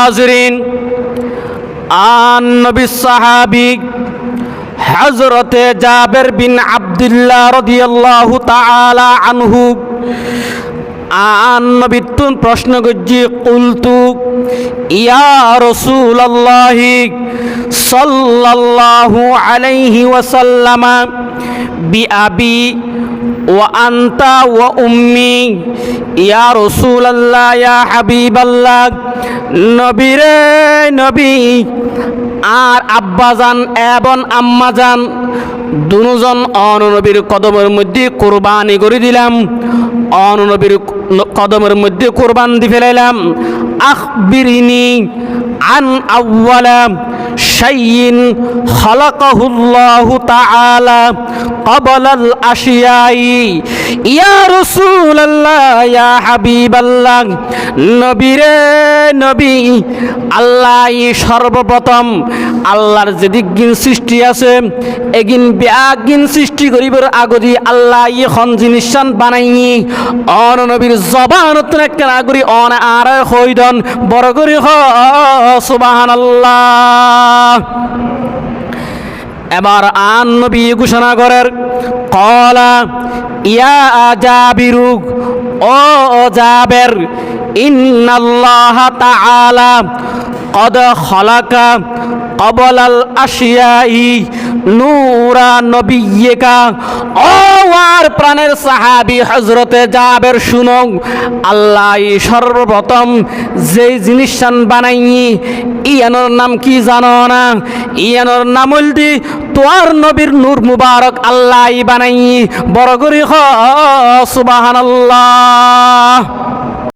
হাজরিন, আন নবী সাহাবি হজরতে জাবের বিন আবদুল্লাহ রদিয়াল্লাহু তাআলা আনহু, আন নবী তুন প্রশ্ন করছি, কুলতু, ইয়া রাসূলুল্লাহি সাল্লাল্লাহু আলাইহি ওয়াসাল্লামা আন্তা উম্মি, ইয়া হাবিব আল্লাহ নবী, আর আব্বাজান এবং আম্মাজান দুজন অননবীর কদমের মধ্যে কোরবানি করে দিলাম। অননবীর কদমের মধ্যে কোরবান দি ফেলাইলাম। আখবির আন শাইইন খালাকাহুল্লাহু তাআলা ক্বাবলাল আশিয়াই। ইয়া রাসূলুল্লাহ, ইয়া হাবিবাল্লাহ নবী রে নবী আল্লাহ সর্বপ্রথম, আল্লাহর যেদিন সৃষ্টি আছে এগিন ব্যাগিন সৃষ্টি করিবার আগদি আল্লাহ এখন জিনিসান বানাই অন নবীর জবান একটা নাগরি অন আর হইদন বড় করি হ সুবাহান আল্লাহ এবার আন নবী ঘোষণা করেন কলা ইয়া আজাবিরু ও জাবের ইন্নাল্লাহ তাআলা قد خلق قبل الاشياء নূরা নবিয়্যিকা ও আর প্রাণের সাহাবী হযরতে জাবের শুনো আল্লাহ সর্বপ্রথম যে জিনিসটান বানাই ইয়ানোর নাম কি জানো না ইয়ানোর নাম হলদি তোয়ার নবীর নূর মুবারক আল্লাহ বানাই বড় করি হ সুবহানাল্লাহ